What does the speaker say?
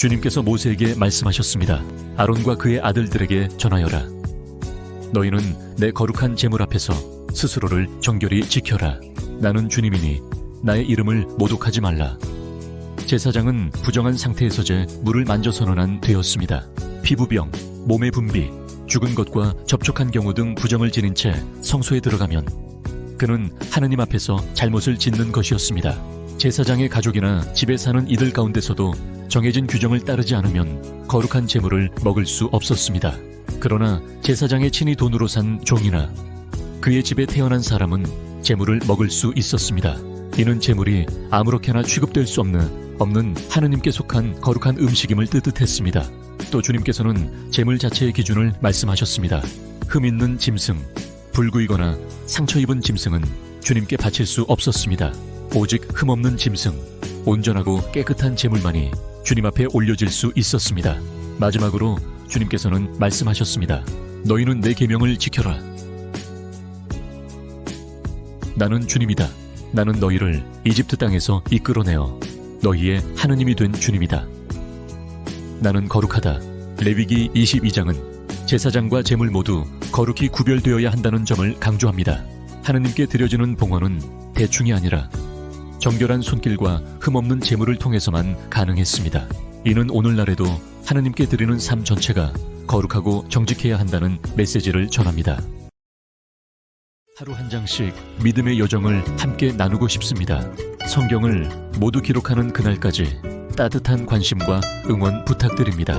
주님께서 모세에게 말씀하셨습니다. 아론과 그의 아들들에게 전하여라. 너희는 내 거룩한 제물 앞에서 스스로를 정결히 지켜라. 나는 주님이니 나의 이름을 모독하지 말라. 제사장은 부정한 상태에서제 물을 만져서는 안 되었습니다. 피부병, 몸의 분비, 죽은 것과 접촉한 경우 등 부정을 지닌 채 성소에 들어가면 그는 하느님 앞에서 잘못을 짓는 것이었습니다. 제사장의 가족이나 집에 사는 이들 가운데서도 정해진 규정을 따르지 않으면 거룩한 재물을 먹을 수 없었습니다. 그러나 제사장의 친히 돈으로 산 종이나 그의 집에 태어난 사람은 재물을 먹을 수 있었습니다. 이는 재물이 아무렇게나 취급될 수 없는 없는 하느님께 속한 거룩한 음식임을 뜻했습니다. 또 주님께서는 재물 자체의 기준을 말씀하셨습니다. 흠 있는 짐승, 불구이거나 상처 입은 짐승은 주님께 바칠 수 없었습니다. 오직 흠 없는 짐승, 온전하고 깨끗한 재물만이 주님 앞에 올려질 수 있었습니다. 마지막으로 주님께서는 말씀하셨습니다. 너희는 내 계명을 지켜라. 나는 주님이다. 나는 너희를 이집트 땅에서 이끌어내어 너희의 하느님이 된 주님이다. 나는 거룩하다. 레위기 22장은 제사장과 제물 모두 거룩히 구별되어야 한다는 점을 강조합니다. 하느님께 드려지는 봉헌은 대충이 아니라 정결한 손길과 흠없는 제물을 통해서만 가능했습니다. 이는 오늘날에도 하느님께 드리는 삶 전체가 거룩하고 정직해야 한다는 메시지를 전합니다. 하루 한 장씩 믿음의 여정을 함께 나누고 싶습니다. 성경을 모두 기록하는 그날까지 따뜻한 관심과 응원 부탁드립니다.